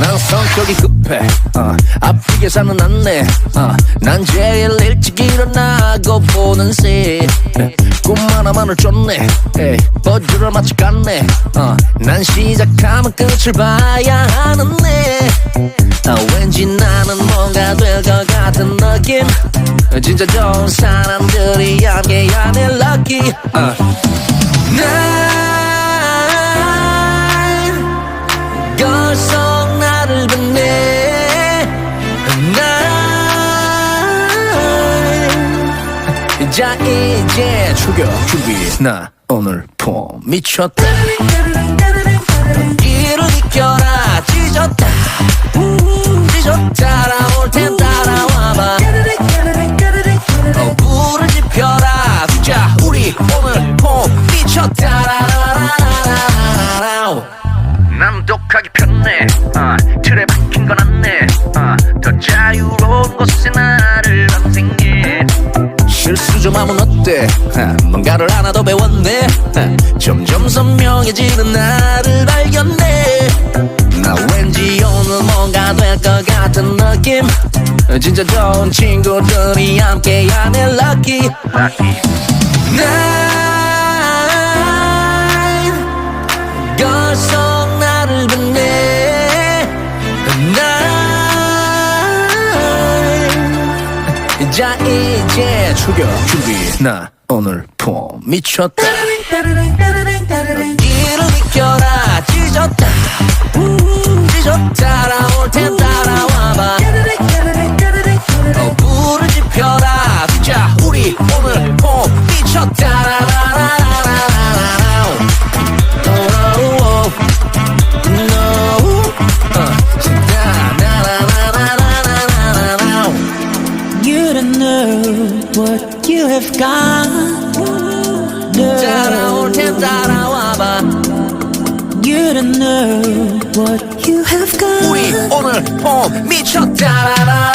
난 성격이 급해. 어, 아프게 사는 않네 어, 난 제일 일찍 일어나고 보는 새꿈 하나만을 에이, 버즈를 마치 갔네. 어, 난 시작하면 끝을 봐야 하는데. 아, 왠지 나는 뭔가 될 것 같은 느낌. 진짜 좋은 사람들이 함께하는 lucky 어. 자 이제 출격 준비. 나 오늘 폼 미쳤다. 이를 이겨라. 찢었다. 찢었다. 나올 텐 따라와봐. 어, 불을 지펴라. 자 우리 오늘 폼 미쳤다. 독하게 편해 어, 틀에 박힌 건 어, 더 자유로운 곳에 실수 좀 하면 어때? 하, 뭔가를 하나 더 배웠네. 하, 점점 선명해지는 나를 발견해. 나 왠지 오늘 뭔가 될 것 같은 느낌. 진짜 좋은 친구들이 함께하는 lucky. 난 자 이제 출격 준비. 나 오늘 폼 미쳤다. 이를 이겨라 찢었다. 찢었다 what you have got. You don't know what you have got. We 오늘 봄 미쳤잖아.